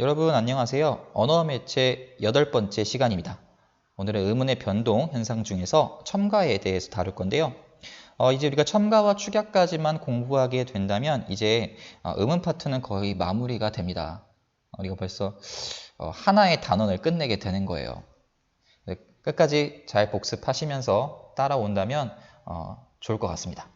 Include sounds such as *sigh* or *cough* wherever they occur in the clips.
여러분 안녕하세요. 언어 매체 여덟 번째 시간입니다. 오늘은 의문의 변동 현상 중에서 첨가에 대해서 다룰 건데요. 어, 이제 우리가 첨가와 축약까지만 공부하게 된다면 이제 어, 의문 파트는 거의 마무리가 됩니다. 어, 우리가 벌써 어, 하나의 단원을 끝내게 되는 거예요. 네, 끝까지 잘 복습하시면서 따라온다면 어, 좋을 것 같습니다.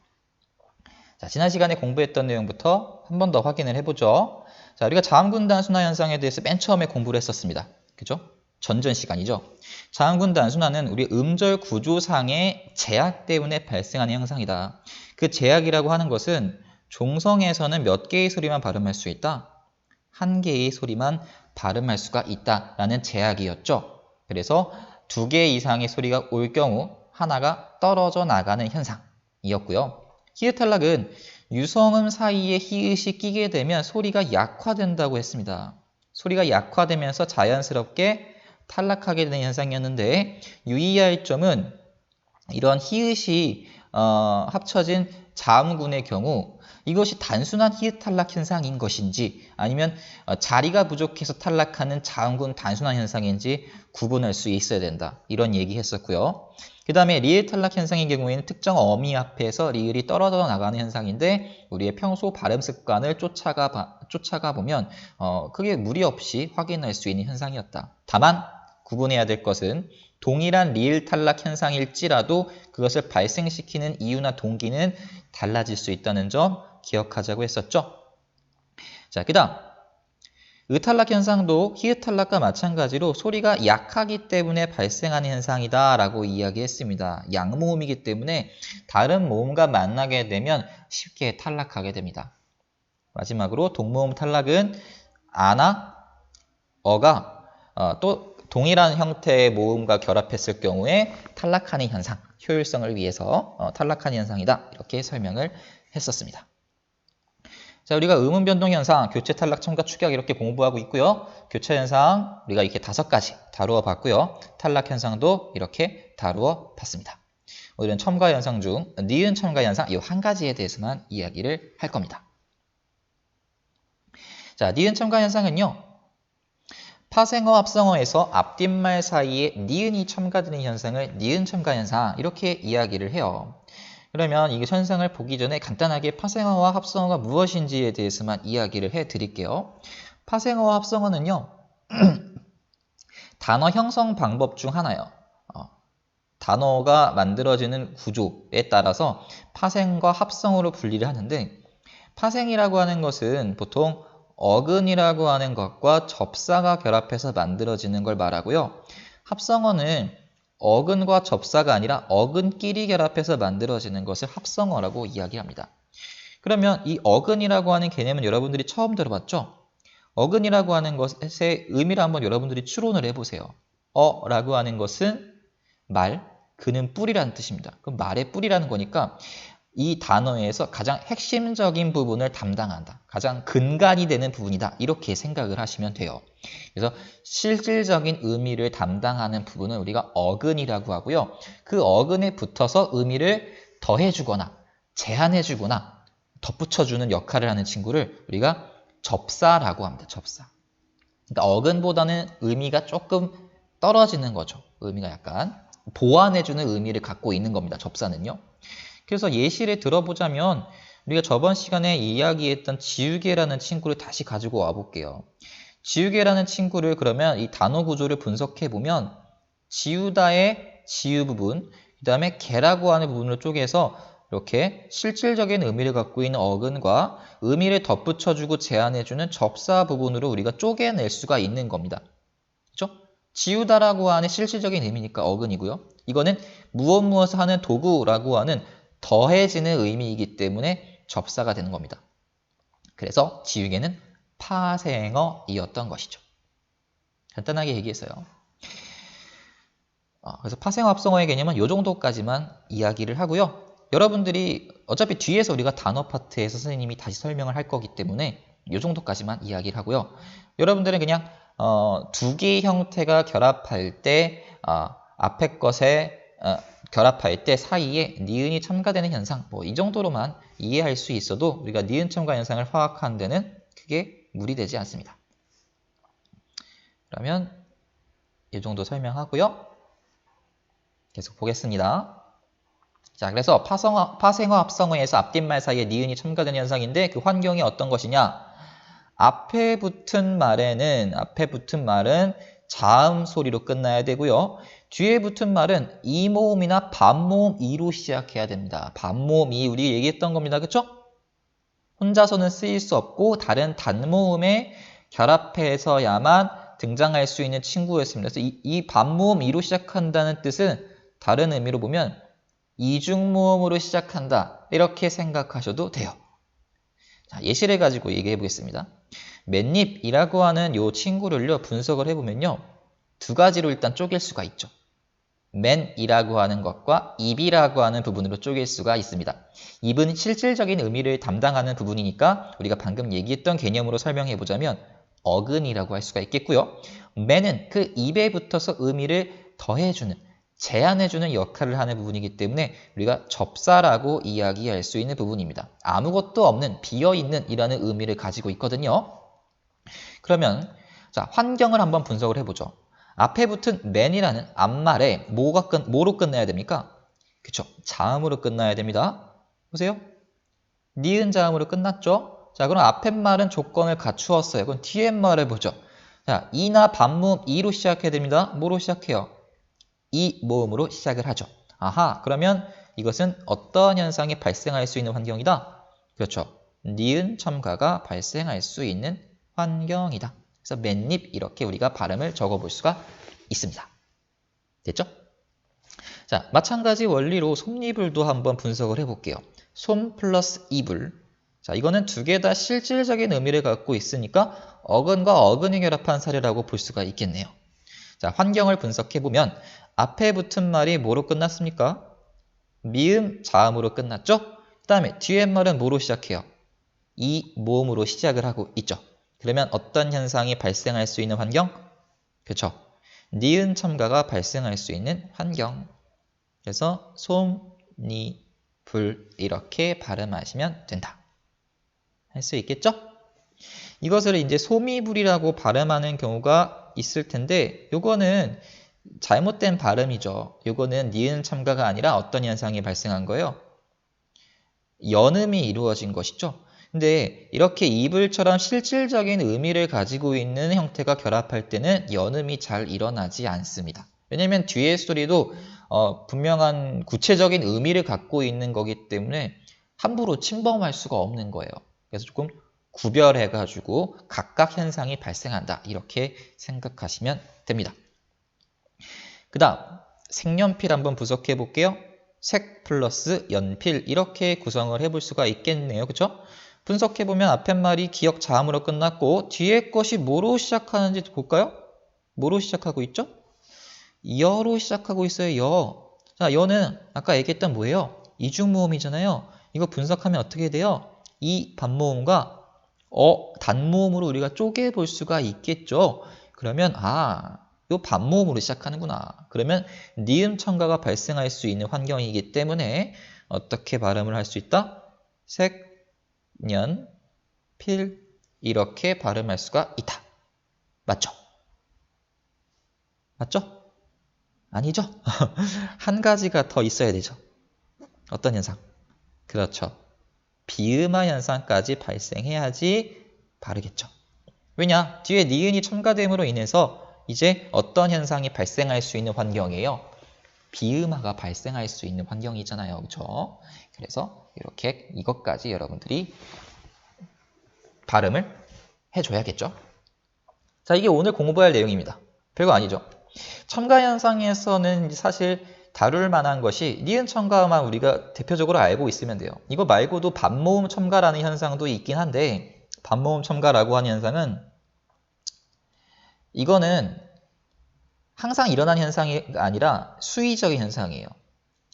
자, 지난 시간에 공부했던 내용부터 한 번 더 확인을 해보죠. 자, 우리가 자음군 단순화 현상에 대해서 맨 처음에 공부를 했었습니다. 그죠? 전전 시간이죠. 자음군 단순화는 우리 음절 구조상의 제약 때문에 발생하는 현상이다. 그 제약이라고 하는 것은 종성에서는 몇 개의 소리만 발음할 수 있다. 한 개의 소리만 발음할 수가 있다라는 제약이었죠. 그래서 두 개 이상의 소리가 올 경우 하나가 떨어져 나가는 현상이었고요. 히읗 탈락은 유성음 사이에 히읗이 끼게 되면 소리가 약화된다고 했습니다. 소리가 약화되면서 자연스럽게 탈락하게 되는 현상이었는데 유의할 점은 이런 히읗이 어, 합쳐진 자음군의 경우 이것이 단순한 히읗 탈락 현상인 것인지 아니면 어, 자리가 부족해서 탈락하는 자음군 단순한 현상인지 구분할 수 있어야 된다. 이런 얘기 했었고요. 그 다음에 리을 탈락 현상의 경우에는 특정 어미 앞에서 리을이 떨어져 나가는 현상인데 우리의 평소 발음 습관을 쫓아가, 봐- 쫓아가 보면 어, 크게 무리 없이 확인할 수 있는 현상이었다. 다만 구분해야 될 것은 동일한 리을 탈락 현상일지라도 그것을 발생시키는 이유나 동기는 달라질 수 있다는 점 기억하자고 했었죠. 자, 그 다음 의탈락 현상도 히읗 탈락과 마찬가지로 소리가 약하기 때문에 발생하는 현상이다 라고 이야기했습니다. 양모음이기 때문에 다른 모음과 만나게 되면 쉽게 탈락하게 됩니다. 마지막으로 동모음 탈락은 아나, 어가 어, 또 동일한 형태의 모음과 결합했을 경우에 탈락하는 현상, 효율성을 위해서 어, 탈락하는 현상이다 이렇게 설명을 했었습니다. 자, 우리가 의문 변동 현상, 교체 탈락, 첨가 축약 이렇게 공부하고 있고요. 교체 현상 우리가 이렇게 다섯 가지 다루어 봤고요. 탈락 현상도 이렇게 다루어 봤습니다. 오늘은 첨가 현상 중 니은 첨가 현상 이 한 가지에 대해서만 이야기를 할 겁니다. 자, 니은 첨가 현상은요. 파생어 합성어에서 앞뒷말 사이에 니은이 첨가되는 현상을 니은 첨가 현상 이렇게 이야기를 해요. 그러면 이 현상을 보기 전에 간단하게 파생어와 합성어가 무엇인지에 대해서만 이야기를 해 드릴게요. 파생어와 합성어는요. *clears throat* 단어 형성 방법 중 하나예요. 어, 단어가 만들어지는 구조에 따라서 파생과 합성어로 분리를 하는데 파생이라고 하는 것은 보통 어근이라고 하는 것과 접사가 결합해서 만들어지는 걸 말하고요. 합성어는 어근과 접사가 아니라 어근끼리 결합해서 만들어지는 것을 합성어라고 이야기합니다. 그러면 이 어근이라고 하는 개념은 여러분들이 처음 들어봤죠? 어근이라고 하는 것의 의미를 한번 여러분들이 추론을 해보세요. 어라고 하는 것은 말, 그는 뿌리라는 뜻입니다. 그럼 말의 뿌리라는 거니까 이 단어에서 가장 핵심적인 부분을 담당한다. 가장 근간이 되는 부분이다. 이렇게 생각을 하시면 돼요. 그래서 실질적인 의미를 담당하는 부분은 우리가 어근이라고 하고요. 그 어근에 붙어서 의미를 더해주거나 제한해주거나 덧붙여주는 역할을 하는 친구를 우리가 접사라고 합니다. 접사. 그러니까 어근보다는 의미가 조금 떨어지는 거죠. 의미가 약간 보완해주는 의미를 갖고 있는 겁니다. 접사는요. 그래서 예시를 들어보자면 우리가 저번 시간에 이야기했던 지우개라는 친구를 다시 가지고 와볼게요. 지우개라는 친구를 그러면 이 단어 구조를 분석해 보면 지우다의 지우 부분, 그 다음에 개라고 하는 부분을 쪼개서 이렇게 실질적인 의미를 갖고 있는 어근과 의미를 덧붙여주고 제한해주는 접사 부분으로 우리가 쪼개낼 수가 있는 겁니다. 그렇죠? 지우다라고 하는 실질적인 의미니까 어근이고요. 이거는 무엇 무엇을 하는 도구라고 하는 더해지는 의미이기 때문에 접사가 되는 겁니다. 그래서 지우개는 파생어이었던 것이죠. 간단하게 얘기했어요. 어, 그래서 파생어 합성어의 개념은 이 정도까지만 이야기를 하고요. 여러분들이 어차피 뒤에서 우리가 단어 파트에서 선생님이 다시 설명을 할 거기 때문에 이 정도까지만 이야기를 하고요. 여러분들은 그냥 어, 두 개의 형태가 결합할 때 어, 앞에 것에 어, 결합할 때 사이에 니은이 첨가되는 현상 뭐 이 정도로만 이해할 수 있어도 우리가 니은 첨가 현상을 파악하는 데는 크게 무리되지 않습니다. 그러면 이 정도 설명하고요. 계속 보겠습니다. 자, 그래서 파성어, 파생어 합성어에서 앞뒷말 사이에 니은이 첨가되는 현상인데 그 환경이 어떤 것이냐? 앞에 붙은 말에는 앞에 붙은 말은 자음 소리로 끝나야 되고요. 뒤에 붙은 말은 이모음이나 반모음 이로 시작해야 됩니다. 반모음 이 우리 얘기했던 겁니다. 그쵸? 혼자서는 쓰일 수 없고 다른 단모음에 결합해서야만 등장할 수 있는 친구였습니다. 그래서 이, 이 반모음 이로 시작한다는 뜻은 다른 의미로 보면 이중모음으로 시작한다. 이렇게 생각하셔도 돼요. 자, 예시를 가지고 얘기해 보겠습니다. 맨입이라고 하는 요 친구를요, 분석을 해보면요. 두 가지로 일단 쪼갤 수가 있죠. 맨이라고 하는 것과 입이라고 하는 부분으로 쪼갤 수가 있습니다. 입은 실질적인 의미를 담당하는 부분이니까 우리가 방금 얘기했던 개념으로 설명해 보자면 어근이라고 할 수가 있겠고요. 맨은 그 입에 붙어서 의미를 더해주는 제한해주는 역할을 하는 부분이기 때문에 우리가 접사라고 이야기할 수 있는 부분입니다. 아무것도 없는 비어있는 이라는 의미를 가지고 있거든요. 그러면 자 환경을 한번 분석을 해보죠. 앞에 붙은 man이라는 앞말에 뭐가 끝, 뭐로 끝나야 됩니까? 그쵸 자음으로 끝나야 됩니다. 보세요. 니은 자음으로 끝났죠? 자 그럼 앞에 말은 조건을 갖추었어요. 그럼 뒤에 말을 보죠. 자 이나 반모음 이로 시작해야 됩니다. 뭐로 시작해요? 이 모음으로 시작을 하죠. 아하, 그러면 이것은 어떤 현상이 발생할 수 있는 환경이다? 그렇죠. 니은 첨가가 발생할 수 있는 환경이다. 그래서 맨입 이렇게 우리가 발음을 적어볼 수가 있습니다. 됐죠? 자, 마찬가지 원리로 솜니불도 한번 분석을 해볼게요. 솜 플러스 이불. 자, 이거는 두 개 다 실질적인 의미를 갖고 있으니까 어근과 어근이 결합한 사례라고 볼 수가 있겠네요. 자, 환경을 분석해보면 앞에 붙은 말이 뭐로 끝났습니까? 미음 자음으로 끝났죠? 그 다음에 뒤에 말은 뭐로 시작해요? 이 모음으로 시작을 하고 있죠. 그러면 어떤 현상이 발생할 수 있는 환경? 그렇죠. 니은 첨가가 발생할 수 있는 환경. 그래서 솜, 니, 불 이렇게 발음하시면 된다. 할 수 있겠죠? 이것을 이제 소미불이라고 발음하는 경우가 있을 텐데 요거는 잘못된 발음이죠. 이거는 니은 첨가가 아니라 어떤 현상이 발생한 거예요? 연음이 이루어진 것이죠. 근데 이렇게 이불처럼 실질적인 의미를 가지고 있는 형태가 결합할 때는 연음이 잘 일어나지 않습니다. 왜냐면 뒤에 소리도 어, 분명한 구체적인 의미를 갖고 있는 거기 때문에 함부로 침범할 수가 없는 거예요. 그래서 조금 구별해가지고 각각 현상이 발생한다. 이렇게 생각하시면 됩니다. 그 다음 색연필 한번 분석해 볼게요. 색 플러스 연필 이렇게 구성을 해볼 수가 있겠네요. 그쵸? 분석해 보면 앞에 말이 기억 자음으로 끝났고 뒤에 것이 뭐로 시작하는지 볼까요? 뭐로 시작하고 있죠? 여로 시작하고 있어요. 여. 자, 여는 아까 얘기했던 뭐예요? 이중모음이잖아요. 이거 분석하면 어떻게 돼요? 이 반모음과 어 단모음으로 우리가 쪼개 볼 수가 있겠죠. 그러면 아 요 반모음으로 시작하는구나. 그러면 니은 첨가가 발생할 수 있는 환경이기 때문에 어떻게 발음을 할 수 있다? 색, 년, 필 이렇게 발음할 수가 있다. 맞죠? 맞죠? 아니죠? *laughs* 한 가지가 더 있어야 되죠. 어떤 현상? 그렇죠. 비음화 현상까지 발생해야지 바르겠죠. 왜냐? 뒤에 니은이 첨가됨으로 인해서 이제 어떤 현상이 발생할 수 있는 환경이에요? 비음화가 발생할 수 있는 환경이잖아요. 그렇죠? 그래서 이렇게 이것까지 여러분들이 발음을 해줘야겠죠. 자, 이게 오늘 공부할 내용입니다. 별거 아니죠. 첨가 현상에서는 사실 다룰 만한 것이 니은 첨가만 우리가 대표적으로 알고 있으면 돼요. 이거 말고도 반모음 첨가라는 현상도 있긴 한데 반모음 첨가라고 하는 현상은 이거는 항상 일어나는 현상이 아니라 수의적인 현상이에요.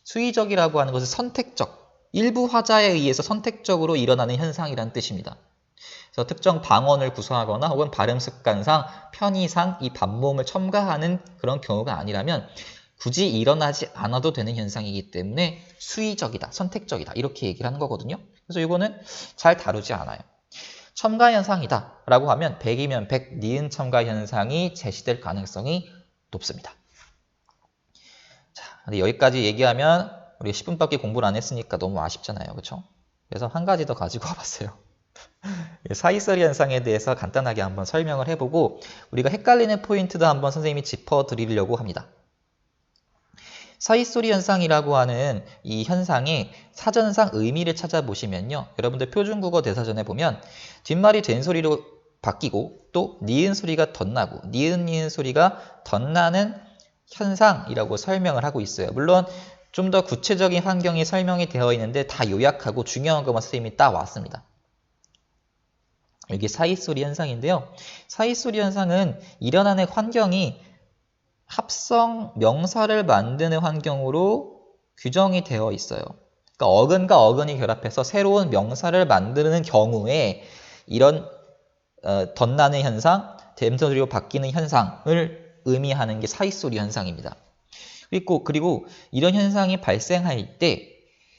수의적이라고 하는 것은 선택적, 일부 화자에 의해서 선택적으로 일어나는 현상이라는 뜻입니다. 그래서 특정 방언을 구성하거나 혹은 발음 습관상, 편의상 이 반모음을 첨가하는 그런 경우가 아니라면 굳이 일어나지 않아도 되는 현상이기 때문에 수의적이다, 선택적이다 이렇게 얘기를 하는 거거든요. 그래서 이거는 잘 다루지 않아요. 첨가 현상이다 라고 하면 100이면 100 니은 첨가 현상이 제시될 가능성이 높습니다. 자, 근데 여기까지 얘기하면 우리 10분밖에 공부를 안 했으니까 너무 아쉽잖아요. 그렇죠? 그래서 한 가지 더 가지고 *laughs* 와봤어요. 사이서리 현상에 대해서 간단하게 한번 설명을 해보고 우리가 헷갈리는 포인트도 한번 선생님이 짚어드리려고 합니다. 사이소리 현상이라고 하는 이 현상의 사전상 의미를 찾아보시면요. 여러분들 표준국어 대사전에 보면 뒷말이 된 소리로 바뀌고 또 니은 소리가 덧나고 니은 니은 소리가 덧나는 현상이라고 설명을 하고 있어요. 물론 좀 더 구체적인 환경이 설명이 되어 있는데 다 요약하고 중요한 것만 선생님이 따왔습니다. 이게 사이소리 현상인데요. 사이소리 현상은 일어나는 환경이 합성 명사를 만드는 환경으로 규정이 되어 있어요. 그러니까 어근과 어근이 결합해서 새로운 명사를 만드는 경우에 이런 어, 덧나는 현상, 댐소리로 바뀌는 현상을 의미하는 게 사이소리 현상입니다. 그리고, 그리고 이런 현상이 발생할 때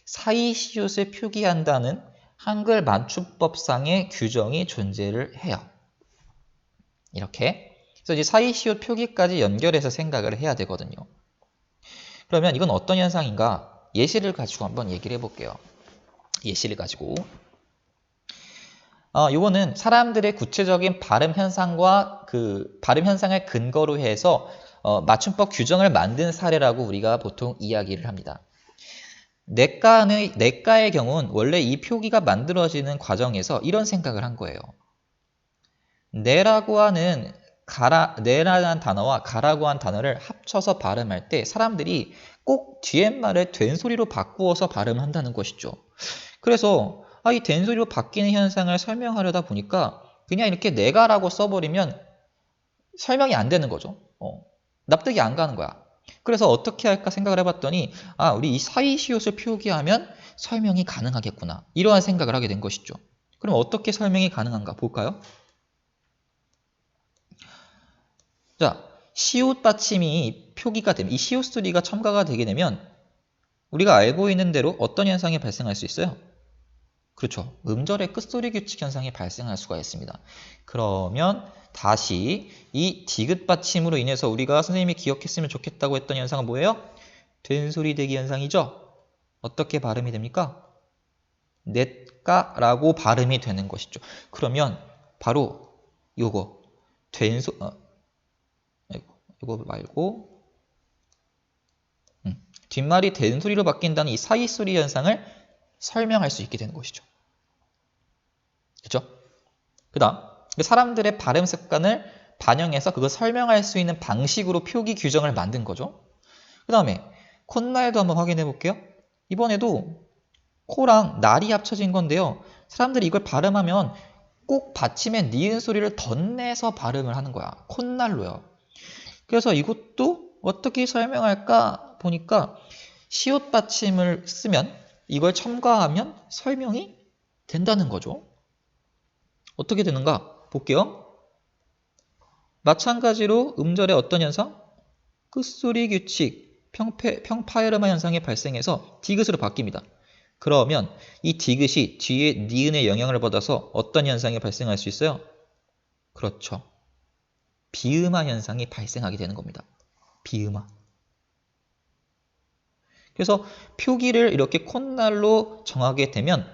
사이시옷을 표기한다는 한글 맞춤법상의 규정이 존재를 해요. 이렇게. 그래서 이제 사이시옷 표기까지 연결해서 생각을 해야 되거든요. 그러면 이건 어떤 현상인가? 예시를 가지고 한번 얘기를 해볼게요. 예시를 가지고. 어, 요거는 사람들의 구체적인 발음 현상과 그 발음 현상을 근거로 해서 어, 맞춤법 규정을 만든 사례라고 우리가 보통 이야기를 합니다. 내과의, 내과의 경우는 원래 이 표기가 만들어지는 과정에서 이런 생각을 한 거예요. 내라고 하는 가라, 내라는 단어와 가라고 한 단어를 합쳐서 발음할 때 사람들이 꼭 뒤에 말을 된 소리로 바꾸어서 발음한다는 것이죠. 그래서 아, 이 된 소리로 바뀌는 현상을 설명하려다 보니까 그냥 이렇게 내가라고 써버리면 설명이 안 되는 거죠. 어, 납득이 안 가는 거야. 그래서 어떻게 할까 생각을 해봤더니 아 우리 이 사이시옷을 표기하면 설명이 가능하겠구나 이러한 생각을 하게 된 것이죠. 그럼 어떻게 설명이 가능한가 볼까요? 자 시옷 받침이 표기가 되면 이 시옷 소리가 첨가가 되게 되면 우리가 알고 있는 대로 어떤 현상이 발생할 수 있어요? 그렇죠. 음절의 끝소리 규칙 현상이 발생할 수가 있습니다. 그러면 다시 이 디귿 받침으로 인해서 우리가 선생님이 기억했으면 좋겠다고 했던 현상은 뭐예요? 된소리 대기 현상이죠. 어떻게 발음이 됩니까? 넷가라고 발음이 되는 것이죠. 그러면 바로 요거 된소 어, 이거 말고 음, 뒷말이 된소리로 바뀐다는 이 사이 소리 현상을 설명할 수 있게 되는 것이죠. 그렇죠? 그 다음 사람들의 발음 습관을 반영해서 그걸 설명할 수 있는 방식으로 표기 규정을 만든 거죠. 그 다음에 콧날도 한번 확인해 볼게요. 이번에도 코랑 날이 합쳐진 건데요. 사람들이 이걸 발음하면 꼭 받침에 니은 소리를 덧내서 발음을 하는 거야. 콧날로요. 그래서 이것도 어떻게 설명할까 보니까 시옷 받침을 쓰면 이걸 첨가하면 설명이 된다는 거죠. 어떻게 되는가? 볼게요. 마찬가지로 음절의 어떤 현상? 끝소리 규칙, 평패, 평파열음화 현상이 발생해서 디귿으로 바뀝니다. 그러면 이 디귿이 뒤에 니은의 영향을 받아서 어떤 현상이 발생할 수 있어요? 그렇죠. 비음화 현상이 발생하게 되는 겁니다. 비음화. 그래서 표기를 이렇게 콧날로 정하게 되면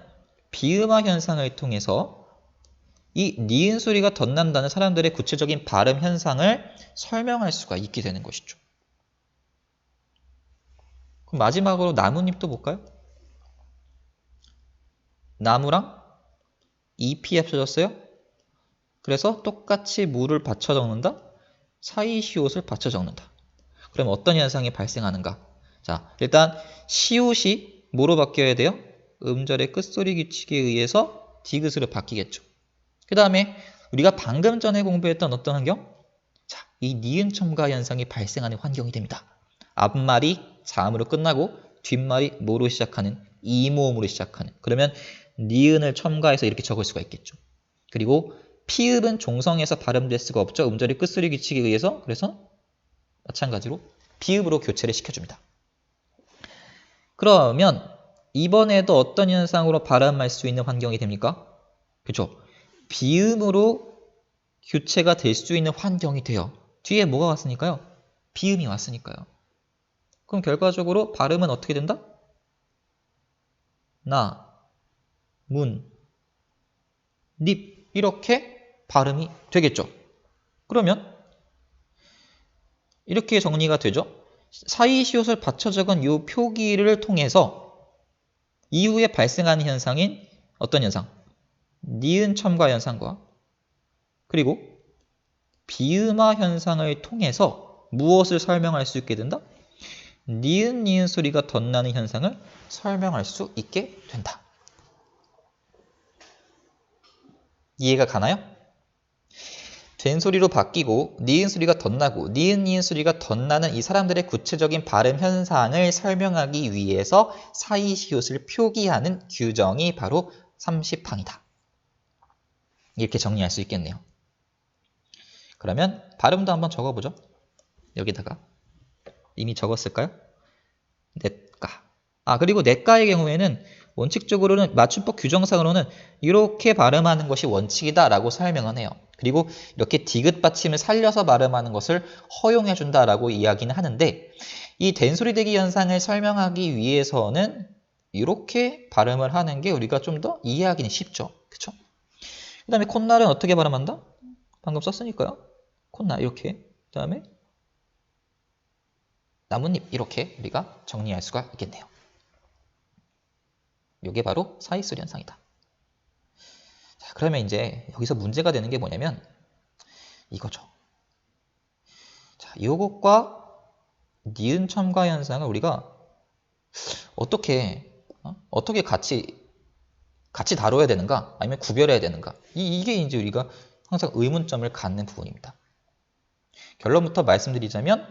비음화 현상을 통해서 이 니은 소리가 덧난다는 사람들의 구체적인 발음 현상을 설명할 수가 있게 되는 것이죠. 그럼 마지막으로 나뭇잎도 볼까요? 나무랑 잎이 합쳐졌어요. 그래서 똑같이 물을 받쳐 적는다. 사이 시옷을 받쳐 적는다. 그럼 어떤 현상이 발생하는가? 자, 일단 시옷이 뭐로 바뀌어야 돼요? 음절의 끝소리 규칙에 의해서 디귿으로 바뀌겠죠. 그 다음에 우리가 방금 전에 공부했던 어떤 환경? 자, 이 니은 첨가 현상이 발생하는 환경이 됩니다. 앞말이 자음으로 끝나고 뒷말이 뭐로 시작하는 이모음으로 시작하는 그러면 니은을 첨가해서 이렇게 적을 수가 있겠죠. 그리고 피읍은 종성에서 발음될 수가 없죠. 음절이 끝소리 규칙에 의해서 그래서 마찬가지로 비읍으로 교체를 시켜줍니다. 그러면 이번에도 어떤 현상으로 발음할 수 있는 환경이 됩니까? 그렇죠. 비음으로 교체가 될 수 있는 환경이 돼요. 뒤에 뭐가 왔으니까요? 비음이 왔으니까요. 그럼 결과적으로 발음은 어떻게 된다? 나, 문, 닙 이렇게 발음이 되겠죠. 그러면 이렇게 정리가 되죠. 사이시옷을 받쳐 적은 이 표기를 통해서 이후에 발생하는 현상인 어떤 현상? 니은 첨가 현상과 그리고 비음화 현상을 통해서 무엇을 설명할 수 있게 된다? 니은 니은 소리가 덧나는 현상을 설명할 수 있게 된다. 이해가 가나요? 된 소리로 바뀌고 니은 소리가 덧나고 니은 니은 소리가 덧나는 이 사람들의 구체적인 발음 현상을 설명하기 위해서 사이시옷을 표기하는 규정이 바로 30항이다. 이렇게 정리할 수 있겠네요. 그러면 발음도 한번 적어보죠. 여기다가 이미 적었을까요? 넷가. 아 그리고 넷가의 경우에는 원칙적으로는 맞춤법 규정상으로는 이렇게 발음하는 것이 원칙이다 라고 설명을 해요. 그리고 이렇게 디귿 받침을 살려서 발음하는 것을 허용해 준다 라고 이야기는 하는데 이 된소리 대기 현상을 설명하기 위해서는 이렇게 발음을 하는 게 우리가 좀 더 이해하기는 쉽죠. 그쵸? 그 다음에 콧날은 어떻게 발음한다? 방금 썼으니까요. 콧날 이렇게. 그 다음에 나뭇잎 이렇게 우리가 정리할 수가 있겠네요. 이게 바로 사이소리 현상이다. 자, 그러면 이제 여기서 문제가 되는 게 뭐냐면 이거죠. 자, 요것과 니은 첨가 현상을 우리가 어떻게 어? 떻게 같이 같이 다뤄야 되는가 아니면 구별해야 되는가 이, 이게 이제 우리가 항상 의문점을 갖는 부분입니다. 결론부터 말씀드리자면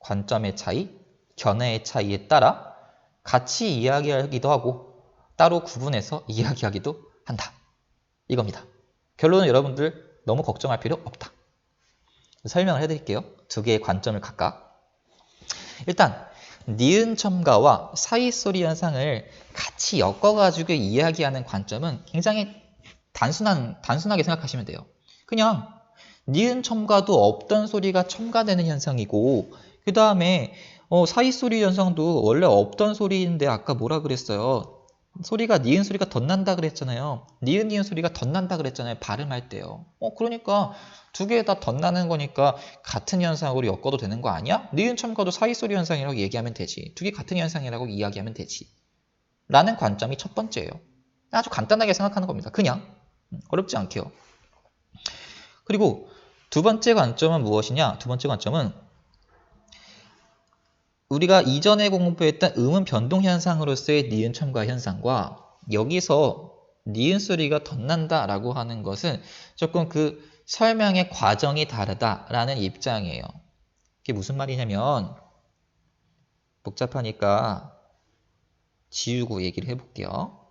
관점의 차이, 견해의 차이에 따라 같이 이야기하기도 하고 따로 구분해서 *laughs* 이야기하기도 한다. 이겁니다. 결론은 여러분들 너무 걱정할 필요 없다. 설명을 해드릴게요. 두 개의 관점을 각각. 일단 니은 첨가와 사이소리 현상을 같이 엮어가지고 이야기하는 관점은 굉장히 단순한, 단순하게 생각하시면 돼요. 그냥 니은 첨가도 없던 소리가 첨가되는 현상이고 그 다음에 어, 사이소리 현상도 원래 없던 소리인데 아까 뭐라 그랬어요? 소리가 니은 소리가 덧난다 그랬잖아요. 니은 니은 소리가 덧난다 그랬잖아요. 발음할 때요. 어 그러니까 두 개 다 덧나는 거니까 같은 현상으로 엮어도 되는 거 아니야? 니은 첨가도 사이 소리 현상이라고 얘기하면 되지. 두 개 같은 현상이라고 이야기하면 되지. 라는 관점이 첫 번째예요. 아주 간단하게 생각하는 겁니다. 그냥 음, 어렵지 않게요. 그리고 두 번째 관점은 무엇이냐? 두 번째 관점은 우리가 이전에 공부했던 음은 변동 현상으로서의 니은 첨가 현상과 여기서 니은 소리가 덧난다 라고 하는 것은 조금 그 설명의 과정이 다르다라는 입장이에요. 이게 무슨 말이냐면 복잡하니까 지우고 얘기를 해볼게요.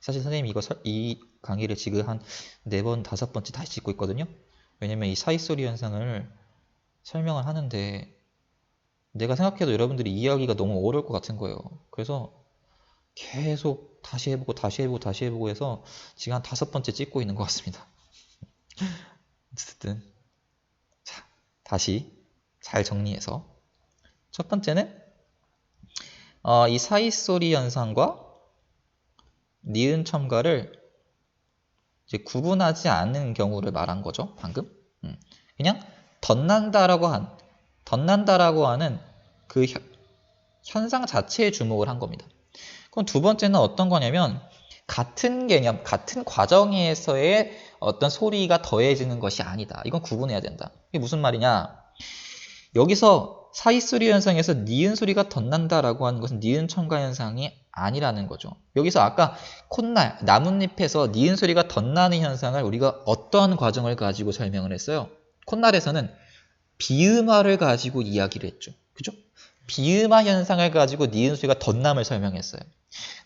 사실 선생님 이거 이 강의를 지금 한 네 번, 다섯 번째 다시 찍고 있거든요. 왜냐면 이 사이소리 현상을 설명을 하는데 내가 생각해도 여러분들이 이해하기가 너무 어려울 것 같은 거예요. 그래서 계속 다시 해보고 다시 해보고 다시 해보고 해서 지금 한 다섯 번째 찍고 있는 것 같습니다. *laughs* 어쨌든 자 다시 잘 정리해서 첫 번째는 어, 이 사이소리 현상과 니은 첨가를 구분하지 않는 경우를 말한 거죠. 방금 음. 그냥 덧난다라고 한 덧난다라고 하는 그 현상 자체에 주목을 한 겁니다. 그럼 두 번째는 어떤 거냐면 같은 개념, 같은 과정에서의 어떤 소리가 더해지는 것이 아니다. 이건 구분해야 된다. 이게 무슨 말이냐? 여기서 사이소리 현상에서 니은 소리가 덧난다라고 하는 것은 니은 첨가 현상이 아니라는 거죠. 여기서 아까 콧날, 나뭇잎에서 니은 소리가 덧나는 현상을 우리가 어떠한 과정을 가지고 설명을 했어요? 콧날에서는 비음화를 가지고 이야기를 했죠. 그죠? 비음화 현상을 가지고 니은 소리가 덧남을 설명했어요.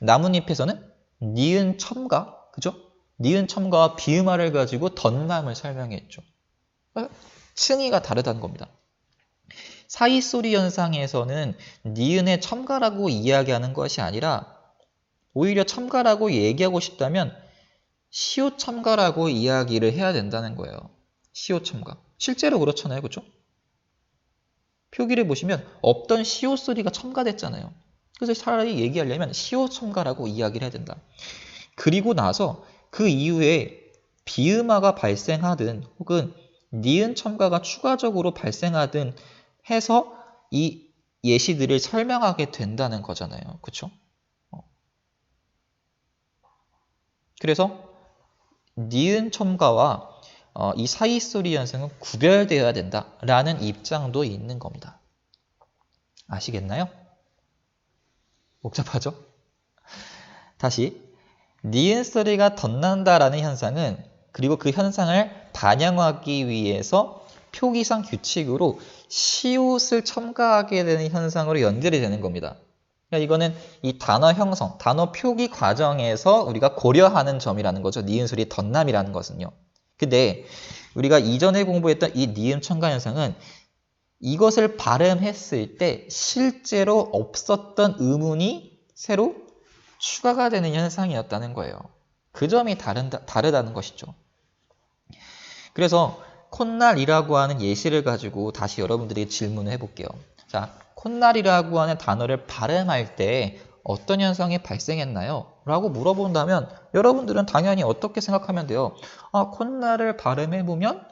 나뭇잎에서는 니은 첨가, 그죠? 니은 첨가와 비음화를 가지고 덧남을 설명했죠. 어? 층위가 다르다는 겁니다. 사이소리 현상에서는 니은의 첨가라고 이야기하는 것이 아니라 오히려 첨가라고 얘기하고 싶다면 시옷 첨가라고 이야기를 해야 된다는 거예요. 시옷 첨가. 실제로 그렇잖아요. 그렇죠? 표기를 보시면 없던 시옷 소리가 첨가됐잖아요. 그래서 차라리 얘기하려면 시옷 첨가라고 이야기를 해야 된다. 그리고 나서 그 이후에 비음화가 발생하든 혹은 니은 첨가가 추가적으로 발생하든 해서 이 예시들을 설명하게 된다는 거잖아요. 그쵸? 어. 그래서 니은 첨가와 어, 이 사이소리 현상은 구별되어야 된다라는 입장도 있는 겁니다. 아시겠나요? 복잡하죠? 다시 니은 소리가 덧난다라는 현상은 그리고 그 현상을 반영하기 위해서 표기상 규칙으로 시옷을 첨가하게 되는 현상으로 연결이 되는 겁니다. 그러니까 이거는 이 단어 형성, 단어 표기 과정에서 우리가 고려하는 점이라는 거죠. 니은 소리 덧남이라는 것은요. 근데 우리가 이전에 공부했던 이 니은 첨가 현상은 이것을 발음했을 때 실제로 없었던 의문이 새로 추가가 되는 현상이었다는 거예요. 그 점이 다른다, 다르다는 것이죠. 그래서 콧날이라고 하는 예시를 가지고 다시 여러분들이 질문을 해볼게요. 자, 콧날이라고 하는 단어를 발음할 때 어떤 현상이 발생했나요? 라고 물어본다면 여러분들은 당연히 어떻게 생각하면 돼요? 아, 콧날을 발음해보면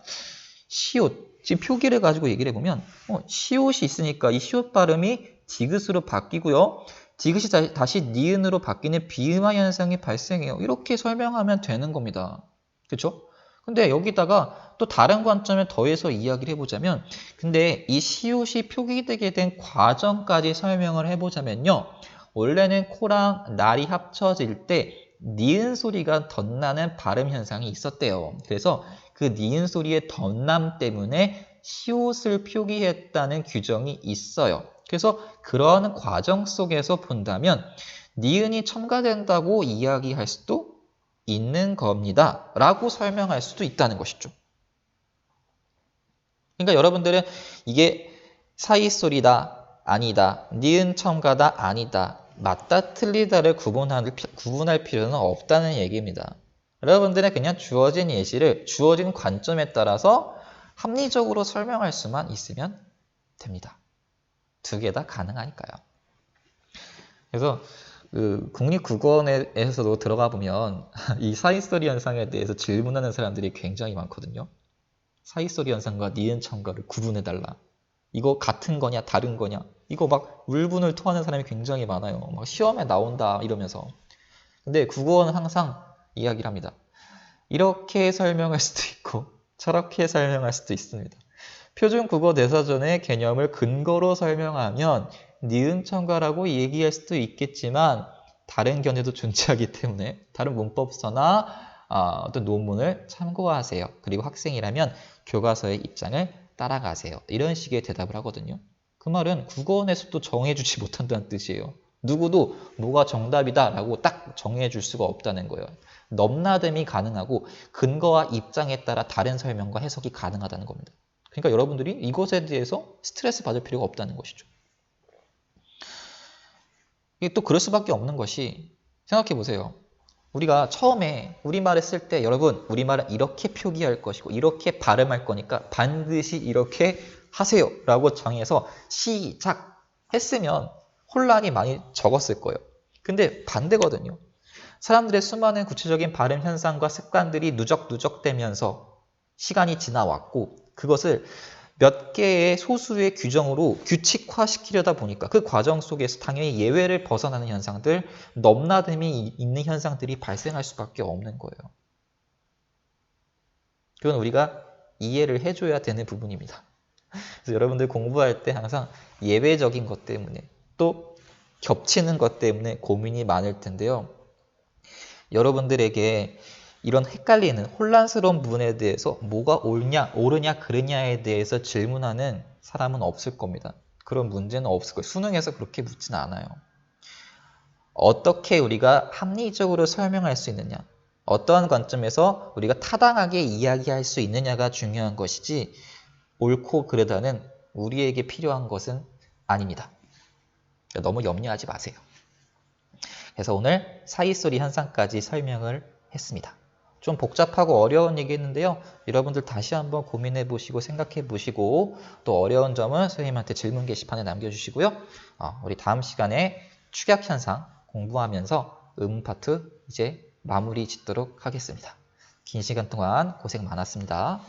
시옷, 지금 표기를 가지고 얘기를 해보면 어, 시옷이 있으니까 이 시옷 발음이 디귿으로 바뀌고요. 디귿이 다시 니은으로 바뀌는 비음화 현상이 발생해요. 이렇게 설명하면 되는 겁니다. 그렇죠? 근데 여기다가 또 다른 관점을 더해서 이야기를 해보자면 근데 이 시옷이 표기되게 된 과정까지 설명을 해보자면요. 원래는 코랑 날이 합쳐질 때 니은 소리가 덧나는 발음 현상이 있었대요. 그래서 그 니은 소리의 덧남 때문에 시옷을 표기했다는 규정이 있어요. 그래서 그러한 과정 속에서 본다면 니은이 첨가된다고 이야기할 수도 있는 겁니다. 라고 설명할 수도 있다는 것이죠. 그러니까 여러분들은 이게 사이 소리다, 아니다, 니은 첨가다, 아니다, 맞다, 틀리다를 구분할, 구분할 필요는 없다는 얘기입니다. 여러분들은 그냥 주어진 예시를 주어진 관점에 따라서 합리적으로 설명할 수만 있으면 됩니다. 두 개 다 가능하니까요. 그래서 그 국립국어원에서도 들어가 보면 *laughs* 이 사이소리 현상에 대해서 질문하는 사람들이 굉장히 많거든요. 사이소리 현상과 니은 첨가를 구분해 달라. 이거 같은 거냐 다른 거냐. 이거 막 울분을 토하는 사람이 굉장히 많아요. 막 시험에 나온다 이러면서. 근데 국어원은 항상 이야기를 합니다. 이렇게 설명할 수도 있고 저렇게 설명할 수도 있습니다. 표준 국어 대사전의 개념을 근거로 설명하면 니은 첨가라고 얘기할 수도 있겠지만 다른 견해도 존재하기 때문에 다른 문법서나 어, 어떤 논문을 참고하세요. 그리고 학생이라면 교과서의 입장을 따라가세요. 이런 식의 대답을 하거든요. 그 말은 국어원에서도 정해주지 *laughs* 못한다는 뜻이에요. 누구도 뭐가 정답이다 라고 딱 정해줄 수가 없다는 거예요. 넘나듦이 가능하고 근거와 입장에 따라 다른 설명과 해석이 가능하다는 겁니다. 그러니까 여러분들이 이것에 대해서 스트레스 받을 필요가 없다는 것이죠. 이게 또 그럴 수밖에 없는 것이 생각해 보세요. 우리가 처음에 우리말을 쓸 때 여러분 우리말은 이렇게 표기할 것이고 이렇게 발음할 거니까 반드시 이렇게 하세요 라고 정해서 시작 했으면 혼란이 많이 적었을 거예요. 근데 반대거든요. 사람들의 수많은 구체적인 발음 현상과 습관들이 누적누적되면서 시간이 지나왔고 그것을 몇 개의 소수의 규정으로 규칙화시키려다 보니까 그 과정 속에서 당연히 예외를 벗어나는 현상들, 넘나듦이 있는 현상들이 발생할 수밖에 없는 거예요. 그건 우리가 이해를 해줘야 되는 부분입니다. 그래서 여러분들 공부할 때 항상 예외적인 것 때문에 또 겹치는 것 때문에 고민이 많을 텐데요. 여러분들에게 이런 헷갈리는 혼란스러운 부분에 대해서 뭐가 옳냐, 옳으냐, 그르냐에 대해서 질문하는 사람은 없을 겁니다. 그런 문제는 없을 거예요. 수능에서 그렇게 묻지는 않아요. 어떻게 우리가 합리적으로 설명할 수 있느냐, 어떠한 관점에서 우리가 타당하게 이야기할 수 있느냐가 중요한 것이지 옳고 그르다는 우리에게 필요한 것은 아닙니다. 너무 염려하지 마세요. 그래서 오늘 사이소리 현상까지 설명을 했습니다. 좀 복잡하고 어려운 얘기했는데요. 여러분들 다시 한번 고민해 보시고 생각해 보시고 또 어려운 점은 선생님한테 질문 게시판에 남겨주시고요. 어, 우리 다음 시간에 축약 현상 공부하면서 음 파트 이제 마무리 짓도록 하겠습니다. 긴 시간 동안 고생 많았습니다.